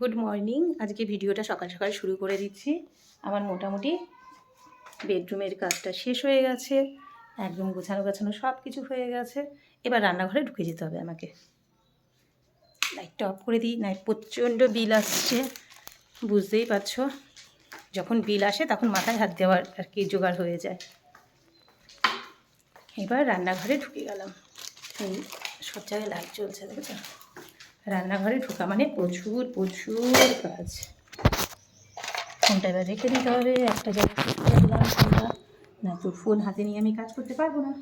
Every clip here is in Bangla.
গুড মর্নিং আজকে ভিডিওটা সকাল সকাল শুরু করে দিচ্ছি। আমার মোটামুটি বেডরুমের কাজটা শেষ হয়ে গেছে। একদম গোছানো গোছানো সব কিছু হয়ে গেছে। এবার রান্নাঘরে ঢুকে যেতে হবে আমাকে। লাইটটা অফ করে দিই না প্রচণ্ড বিল আসছে, বুঝতেই পারছ? যখন বিল আসে তখন মাথায় হাত দেওয়ার আর কি জোগাড় হয়ে যায়। এবার রান্নাঘরে ঢুকে গেলাম। এই সব জায়গায় লাইট চলছে দেখেছ? রান্নাঘরে ঢোকা মানে প্রচুর প্রচুর কাজ। ফোনটা এবার রেখে দিতে হবে, একটা জায়গায় ফোনটা। না, তোর ফোন হাতে নিয়ে আমি কাজ করতে পারব না।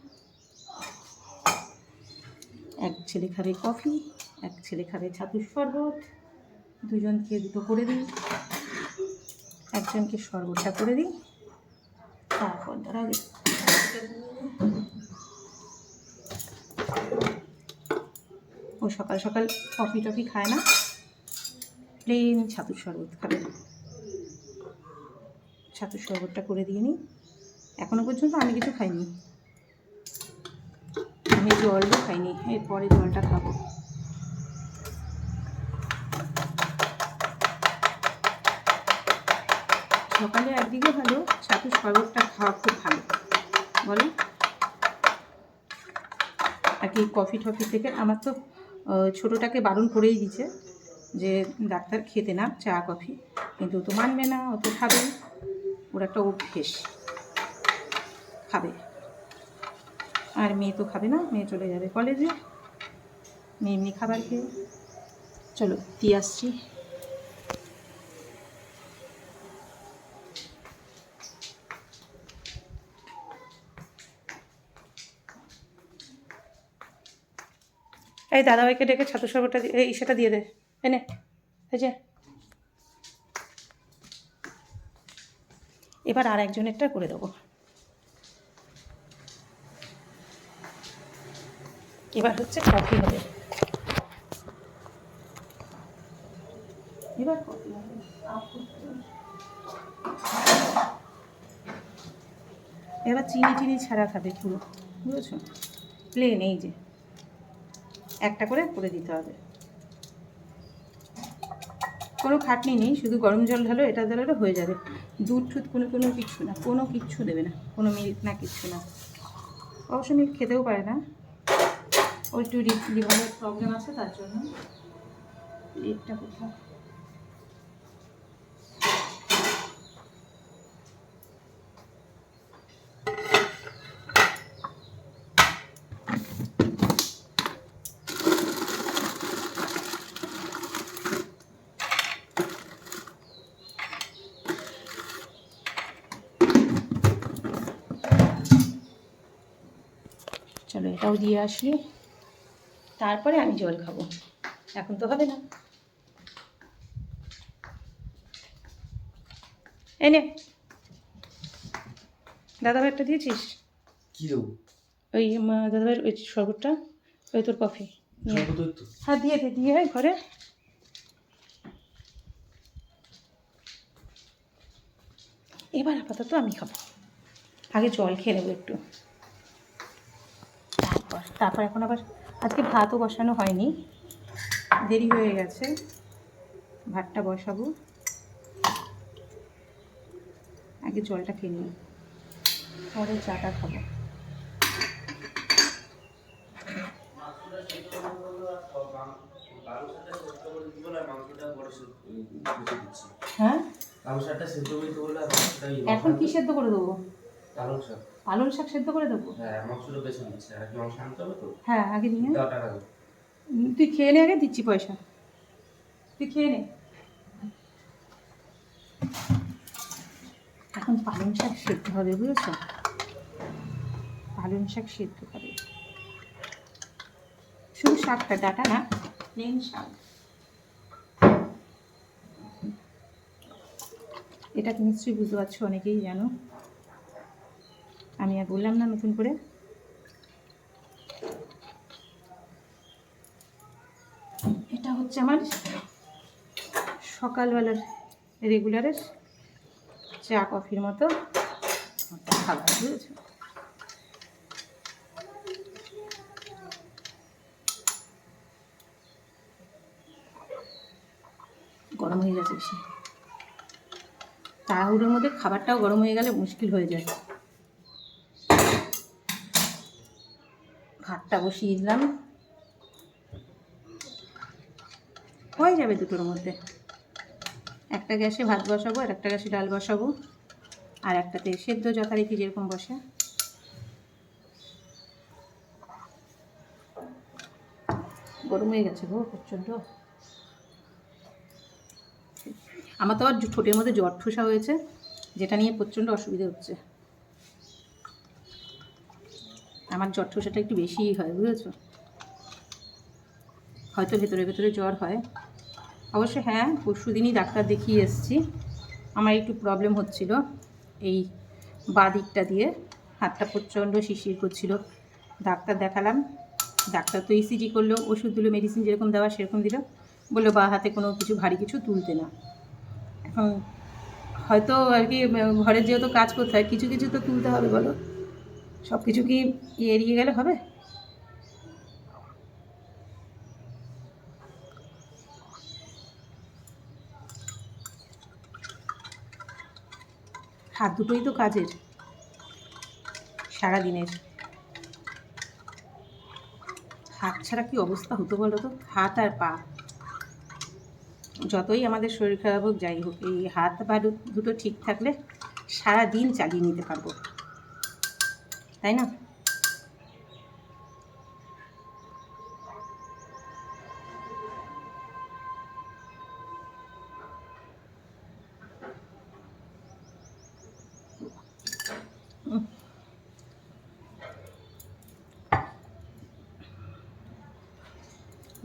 এক ছেলে খাবে কফি, এক ছেলে খাবে ছাতুর শরবত, দুজনকে দুটো করে দিই। একজনকে শরবতটা করে দিই। তারপর ধরা ও সকাল সকাল কফি টফি খায় না। প্লেন ছাতুর শরবত খাবে। ছাতুর শরবতটা করে দিয়ে নিই। এখনও পর্যন্ত আমি কিছু খাইনি। আমি জলও খাইনি। এরপরে জলটা খাব। সকালে একদিকে ভালো, ছাতুর শরবতটা খাওয়া খুব ভালো। বলো? আর কি কফি টফি থেকে আমার তো ছোটোটাকে বারণ করেই দিছে যে ডাক্তার খেতে না চা, কফি। কিন্তু তো মানবে না, ও তো খাবে। ওর একটা অভ্যেস। খাবে। আর মেয়ে তো খাবে না, মেয়ে চলে যাবে কলেজে। মেয়ে এমনি খাবার খেয়ে। চলো, দিয়ে আসছি। এই দাদাভাইকে ডেকে ছাত্র সর্বটা এই সেটা দিয়ে দে। এনে এই যে। এবার আর একজনেরটা করে দেবো। এবার হচ্ছে কফি হবে। এবার এবার চিনি চিনি ছাড়া খাবে পুরো। বুঝেছ? প্লেন এই যে। একটা করে করে দিতে হবে। কোনো খাটনি নেই, শুধু গরম জল ঢালো, এটা ঢালো হয়ে যাবে। দুধ ঠুধ কোনো কোনো কিচ্ছু না, কোনো কিচ্ছু দেবে না, কোনো মিল্ক না কিচ্ছু না। অবশ্য মিল্ক খেতেও পারে না। ওর একটু লিভারের প্রবলেম আছে, তার জন্য। লিপটা কোথাও এটাও দিয়ে আসি তারপরে আমি জল খাব। এখন তো হবে না। এনে দাদা একটা দিয়েছিস? কি দেবো? ওই দাদা ওই শরবতটা ওই তোর কফি। হ্যাঁ দিয়ে দে দিয়ে ঘরে। এবার আপাতত আমি খাব। আগে জল খেয়ে নেব একটু। তারপর এখন আবার আজকে ভাতও বসানো হয়নি। দেরি হয়ে গেছে। ভাতটা বসাবো। আগে জলটা খেয়ে নিই। পরে চাটা খাব। হ্যাঁ? ইয়ে এখন কি সেদ্ধ করে দেবো? পালং শাক। পালং শাক সেদ্ধ করে দেবো? হ্যাঁ মাংসটা আর মাংস আনতে হবে তো? হ্যাঁ আগে নিয়ে টাকা দাও। তুই খেয়ে নে আগে দিচ্ছি পয়সা। তুই খেয়ে নে। এখন পালং শাক সেদ্ধ হবে বুঝেছ? পালং শাক সেদ্ধ হবে। শুধু শাকটা ডাটা না প্লেন শাক। এটা নিশ্চয়ই বুঝতে পারছ অনেকেই জানো। আমি আর বললাম না নতুন করে। এটা হচ্ছে আমার সকালবেলার রেগুলারের চা কফির মতো। খাবার, বুঝেছ? গরম হয়ে গেছে বেশি। তাড়াহুড়োর মধ্যে খাবারটাও গরম হয়ে গেলে মুশকিল হয়ে যায়। ভাতটা বসিয়ে দিলাম। হয়ে যাবে দুটোর মধ্যে। একটা গ্যাসে ভাত বসাবো, আর একটা গ্যাসে ডাল বসাবো। আর একটাতে সেদ্ধ যথারীতি যেরকম বসে। গরম হয়ে গেছে গো, প্রচণ্ড। আমার তো আবার ঠোঁটের মধ্যে জ্বর ঠোসা হয়েছে, যেটা নিয়ে প্রচণ্ড অসুবিধা হচ্ছে। আমার জ্বর ঠোসাটা একটু বেশিই হয়, বুঝেছ? হয়তো ভেতরে ভেতরে জ্বর হয়। অবশ্য হ্যাঁ পরশু দিনই ডাক্তার দেখিয়ে এসেছি। আমার একটু প্রবলেম হচ্ছিল এই বাঁ দিকটা দিয়ে। হাতটা প্রচণ্ড শিরশির করছিল। ডাক্তার দেখালাম। ডাক্তার তো ইসিজি করল ওষুধ দিল মেডিসিন যেরকম দেওয়া সেরকম দিল। বলল, বা হাতে কোনো কিছু ভারী কিছু তুলতে না। এখন হয়তো আর কি ঘরের যেহেতু কাজ করতে হয় কিছু কিছু তো তুলতে হবে, বলো। সব কিছু কি এড়িয়ে গেলে হবে? হাত দুটোই তো কাজের, সারাদিনের। হাত ছাড়া কি অবস্থা হতো বলো তো? হাত আর পা। যতই আমাদের শরীর খারাপ হোক, যাই হোক, এই হাত পা দুটো ঠিক থাকলে সারা দিন চালিয়ে নিতে পারব। তাই না?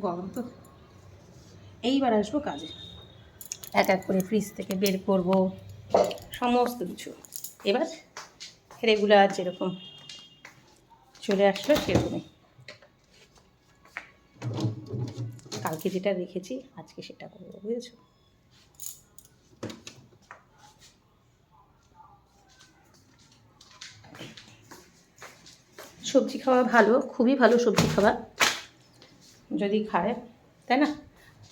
গরম তো। এইবার আসব কাজে। এক এক করে ফ্রিজ থেকে বের করব। সমস্ত কিছু। এবার রেগুলার যেরকম চলে আসলো সেরকমই কালকে যেটা রেখেছি আজকে সেটা করব, বুঝেছ? সবজি খাওয়া ভালো, খুবই ভালো সবজি খাওয়া যদি খায়, তাই না?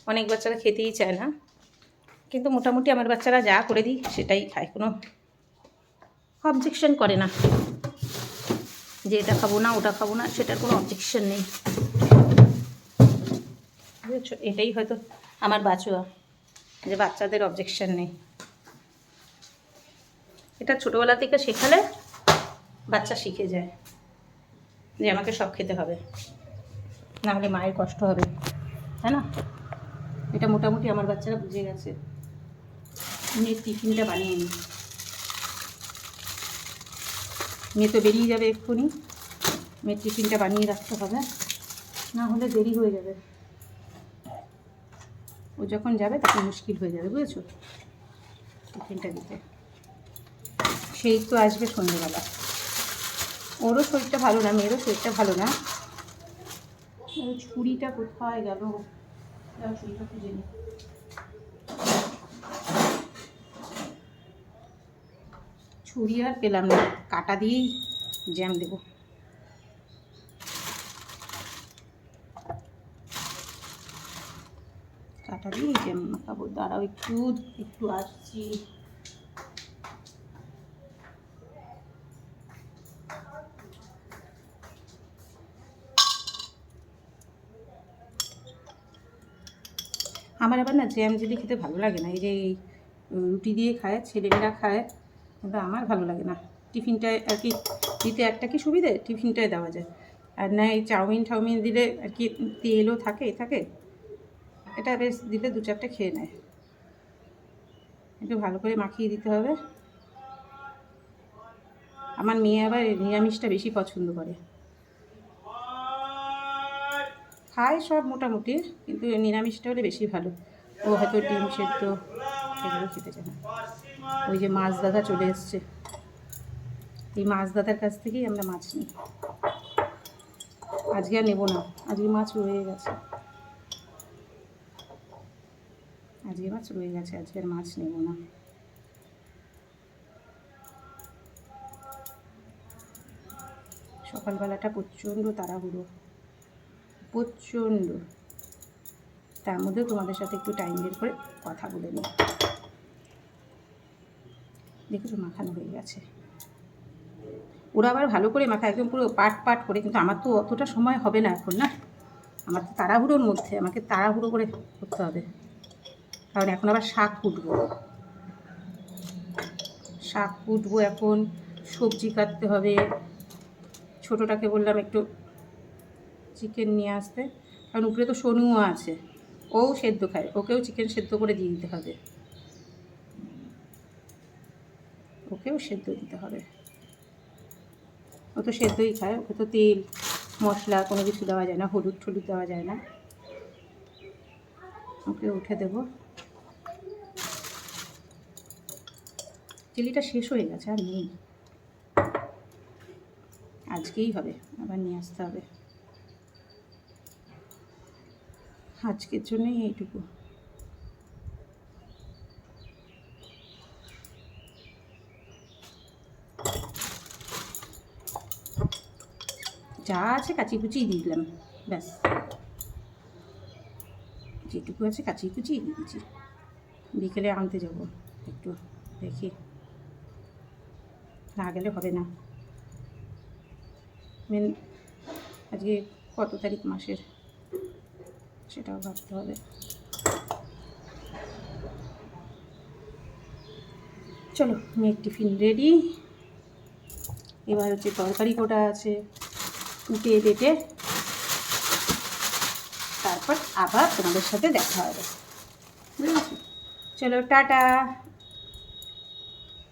অনেক বাচ্চারা খেতেই চায় না। কিন্তু মোটামুটি আমার বাচ্চারা যা করে দিই, সেটাই খায়, কোনো অবজেকশন করে না। যে এটা খাব না, ওটা খাব না, সেটার কোনো অবজেকশন নেই। বুঝেছ? এটাই হয়তো আমার বাঁচুয়া যে বাচ্চাদের অবজেকশন নেই। এটা ছোটোবেলা থেকে শেখালে বাচ্চা শিখে যায়, যে আমাকে সব খেতে হবে, না হলে মায়ের কষ্ট হবে, তাই না? এটা মোটামুটি আমার বাচ্চারা বুঝে গেছে। মেয়ের টিফিনটা বানিয়ে নিই। মেয়ে তো বেরিয়ে যাবে এক্ষুনি। মেয়ের টিফিনটা বানিয়ে রাখতে হবে, না হলে দেরি হয়ে যাবে। ও যখন যাবে তখন মুশকিল হয়ে যাবে, বুঝেছ? টিফিনটা দিতে। সেই তো আসবে সন্ধ্যেবেলা। ওরও শরীরটা ভালো না, মেয়েরও শরীরটা ভালো না। ছুরিটা কোথায় গেল? ছুরিটা খুঁজে নি। ছুরি আর পেলাম না। কাটা দিয়েই জ্যাম দেব। কাটা দিয়েই জ্যাম মাখাবো দাঁড়াও একটু একটু আসছি। আমার আবার না জ্যাম জেলি খেতে ভালো লাগে না। এই যে রুটি দিয়ে খায়, ছেলেমেয়েরা খায় কিন্তু আমার ভালো লাগে না। টিফিনটায় আর কি দিতে একটা কি সুবিধে? টিফিনটায় দেওয়া যায়। আর না, এই চাউমিন ঠাউমিন দিলে আর কি তেলও থাকে থাকে। এটা বেশ দিলে দু চারটে খেয়ে নেয়। একটু ভালো করে মাখিয়ে দিতে হবে। আমার মেয়ে আবার নিরামিষটা বেশি পছন্দ করে। খায় সব মোটামুটি, কিন্তু নিরামিষটা হলে বেশি ভালো। ও হয়তো ডিম সেদ্ধ এগুলো খেতে চায় না। ওই যে মাছ দাদা চলে এসছে। এই মাছ দাদার কাছ থেকেই আমরা মাছ নিই। আজকে আর নেব না, আজকে মাছ রয়ে গেছে। আজকে মাছ রয়ে গেছে, আজকে আর মাছ নেব না। সকালবেলাটা প্রচণ্ড তাড়াহুড়ো, প্রচণ্ড। তার মধ্যেও তোমাদের সাথে একটু টাইম বের করে কথা বলে নিই। দেখেছ মাখানো হয়ে গেছে। ওরা আবার ভালো করে মাখা একদম পুরো পাট পাট করে, কিন্তু আমার তো অতটা সময় হবে না এখন, না? আমার তো তাড়াহুড়োর মধ্যে, আমাকে তাড়াহুড়ো করে করতে হবে। কারণ এখন আবার শাক কুটবো শাক কুটবো এখন, সবজি কাটতে হবে। ছোটোটাকে বললাম একটু চিকেন নিয়ে আসতে। কারণ উপরে তো সোনুও আছে। ও সেদ্ধ খায়, ওকেও চিকেন সেদ্ধ করে দিয়ে দিতে হবে। ওকেও সেদ্ধ দিতে হবে। ও তো সেদ্ধই খায়, ওকে তো তেল, মশলা কোনো কিছু দেওয়া যায় না, হলুদ টলুদ দেওয়া যায় না। ওকে উঠে দেব। চিলিটা শেষ হয়ে গেছে, আর নেই। আজকেই হবে, আবার নিয়ে আসতে হবে। আজকের জন্যই এইটুকু। যা আছে কাচি কুচিই দিয়ে দিলাম, ব্যাস। যেটুকু আছে কাচি কুচিই দিয়ে দিচ্ছি। বিকেলে আনতে যাব, একটু দেখি। না গেলে হবে না। মেন আজকে কত তারিখ মাসের? সেটাও ভাবতে হবে। চলো, মেয়ের টিফিন রেডি। এবার হচ্ছে তরকারি কোটা আছে? উঠে দিতে। তারপর আবার তোমাদের সাথে দেখা হবে। চলো টাটা।